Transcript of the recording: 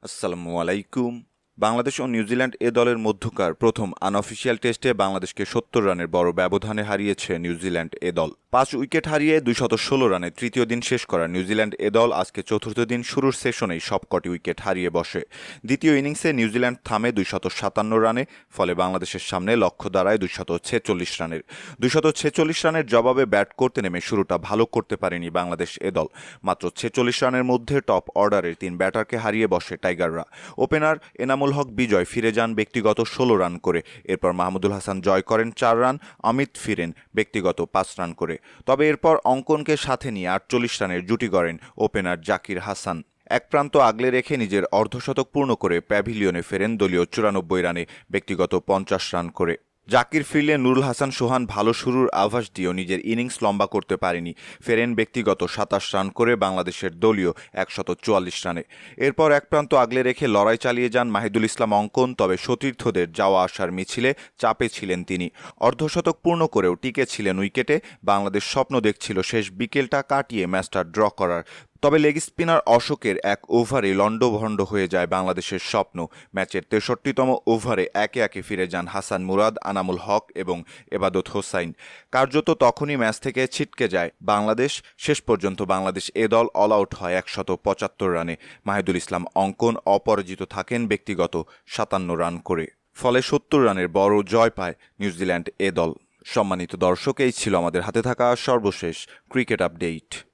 Assalamualaikum Bangladesh ও New Zealand A দলের মধ্যকার প্রথম আনঅফিসিয়াল টেস্টে বাংলাদেশকে সত্তর রানের বড় ব্যবধানে হারিয়েছে নিউজিল্যান্ড এ দল। পাঁচ উইকেট হারিয়ে দুইশত ষোলো রানে তৃতীয় দিন শেষ করা নিউজিল্যান্ড এ দল আজকে চতুর্থ দিন শুরুর সেশনেই সবকটি উইকেট হারিয়ে বসে। দ্বিতীয় ইনিংসে নিউজিল্যান্ড থামে দুইশত সাতান্ন রানে, ফলে বাংলাদেশের সামনে লক্ষ্য দাঁড়ায় দুইশত ছেচল্লিশ রানের। দুইশত ছেচল্লিশ রানের জবাবে ব্যাট করতে নেমে শুরুটা ভালো করতে পারেনি বাংলাদেশ এ দল। মাত্র ছেচল্লিশ রানের মধ্যে টপ অর্ডারের তিন ব্যাটারকে হারিয়ে বসে টাইগাররা। ওপেনার এনামুল হক বিজয় ফিরে যান ব্যক্তিগত ষোলো রান করে। এরপর মাহমুদুল হাসান জয় করেন চার রান, অমিত ফিরেন ব্যক্তিগত পাঁচ রান করে। তবে এরপর অঙ্কনকে সাথে নিয়ে আটচল্লিশ রানের জুটি গড়েন ওপেনার জাকির হাসান। এক প্রান্ত আগলে রেখে নিজের অর্ধশতক পূর্ণ করে প্যাভিলিয়নে ফেরেন দলীয় চুরানব্বই রানে ব্যক্তিগত পঞ্চাশ রান করে। জাকির ফিরলে নুরুল হাসান সোহান ভালো শুরুর আভাস দিয়েও নিজের ইনিংস লম্বা করতে পারেনি। ফেরেন ব্যক্তিগত সাতাশ রান করে বাংলাদেশের দলীয় একশত চুয়াল্লিশ রানে। এরপর এক প্রান্ত আগলে রেখে লড়াই চালিয়ে যান মাহিদুল ইসলাম অঙ্কন, তবে সতীর্থদের যাওয়া আসার মিছিলে চাপে ছিলেন তিনি। অর্ধশতক পূর্ণ করেও টিকে ছিলেন উইকেটে। বাংলাদেশ স্বপ্ন দেখছিল শেষ বিকেলটা কাটিয়ে ম্যাচটা ড্র করার। তবে লেগ স্পিনার অশোকের এক ওভারে লণ্ডভণ্ড হয়ে যায় বাংলাদেশের স্বপ্ন। ম্যাচের তেষট্টিতম ওভারে একে একে ফিরে যান হাসান মুরাদ, আনামুল হক এবং এবাদত হোসাইন। কার্যত তখনই ম্যাচ থেকে ছিটকে যায় বাংলাদেশ। শেষ পর্যন্ত বাংলাদেশ এ দল অল আউট হয় একশত পঁচাত্তর রানে। মাহিদুল ইসলাম অঙ্কন অপরাজিত থাকেন ব্যক্তিগত সাতান্ন রান করে। ফলে সত্তর রানের বড় জয় পায় নিউজিল্যান্ড এ দল। সম্মানিত দর্শক, এই ছিল আমাদের হাতে থাকা সর্বশেষ ক্রিকেট আপডেট।